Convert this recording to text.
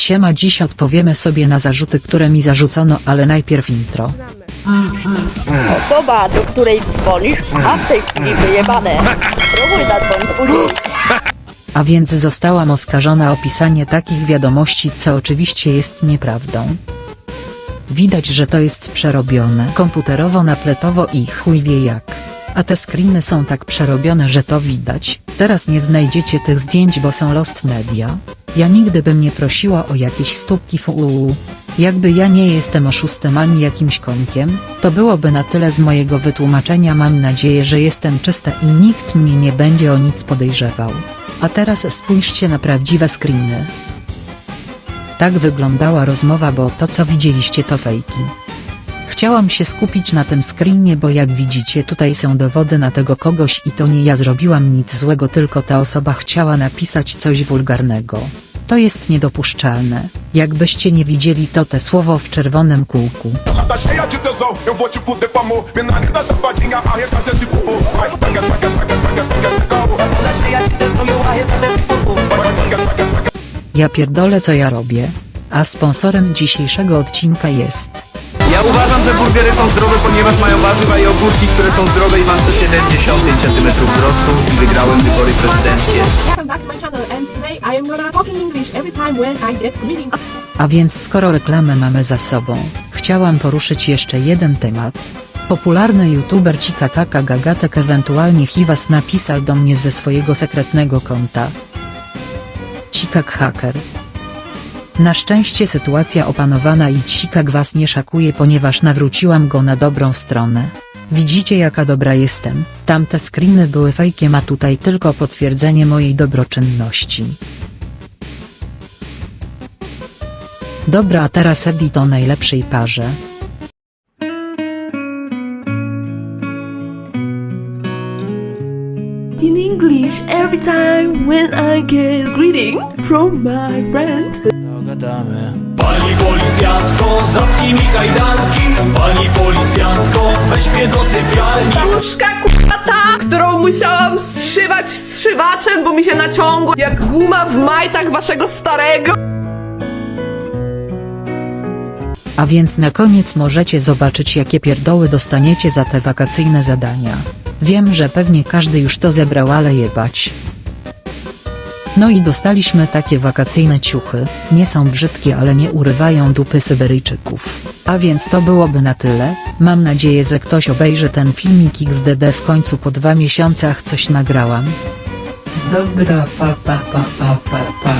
Siema dziś odpowiemy sobie na zarzuty które mi zarzucono ale najpierw intro. Osoba, do której dzwonisz, a w tej chwili wyjebane. Spróbuj zadzwonić później. A więc zostałam oskarżona o pisanie takich wiadomości co oczywiście jest nieprawdą. Widać że to jest przerobione komputerowo napletowo i chuj wie jak. A te screeny są tak przerobione że to widać, teraz nie znajdziecie tych zdjęć bo są lost media. Ja nigdy bym nie prosiła o jakieś stópki fuu. Jakby ja nie jestem oszustem ani jakimś konkiem, to byłoby na tyle z mojego wytłumaczenia mam nadzieję że jestem czysta i nikt mnie nie będzie o nic podejrzewał. A teraz spójrzcie na prawdziwe screeny. Tak wyglądała rozmowa bo to co widzieliście to fejki. Chciałam się skupić na tym screenie bo jak widzicie tutaj są dowody na tego kogoś i to nie ja zrobiłam nic złego tylko ta osoba chciała napisać coś wulgarnego. To jest niedopuszczalne, jakbyście nie widzieli to te słowo w czerwonym kółku. Ja pierdolę co ja robię. A sponsorem dzisiejszego odcinka jest Ja uważam, że burgery są zdrowe, ponieważ mają warzywa i ogórki, które są zdrowe i mam 175 cm wzrostu i wygrałem wybory prezydenckie. Welcome back to my channel and today I am gonna talk in English every time when I get greeting. A więc skoro reklamę mamy za sobą, chciałam poruszyć jeszcze jeden temat. Popularny youtuber Cika Taka Gagatek ewentualnie Hiwas napisał do mnie ze swojego sekretnego konta. Cikak haker. Na szczęście sytuacja opanowana i Cikak was nie szakuje ponieważ nawróciłam go na dobrą stronę. Widzicie jaka dobra jestem, tamte screeny były fejkiem a tutaj tylko potwierdzenie mojej dobroczynności. Dobra a teraz edit o najlepszej parze. In English every time when I get greeting from my friends. Pani policjantko, zapnij mi kajdanki Pani policjantko, weź mnie do sypialni Puszka k***ta, którą musiałam zszywać strzywaczem, bo mi się naciągło jak guma w majtach waszego starego. A więc na koniec możecie zobaczyć jakie pierdoły dostaniecie za te wakacyjne zadania. Wiem że pewnie każdy już to zebrał ale jebać. No i dostaliśmy takie wakacyjne ciuchy, nie są brzydkie ale nie urywają dupy Syberyjczyków. A więc to byłoby na tyle, mam nadzieję że ktoś obejrzy ten filmik XDD w końcu po dwa miesiącach coś nagrałam. Dobra pa pa pa pa pa pa.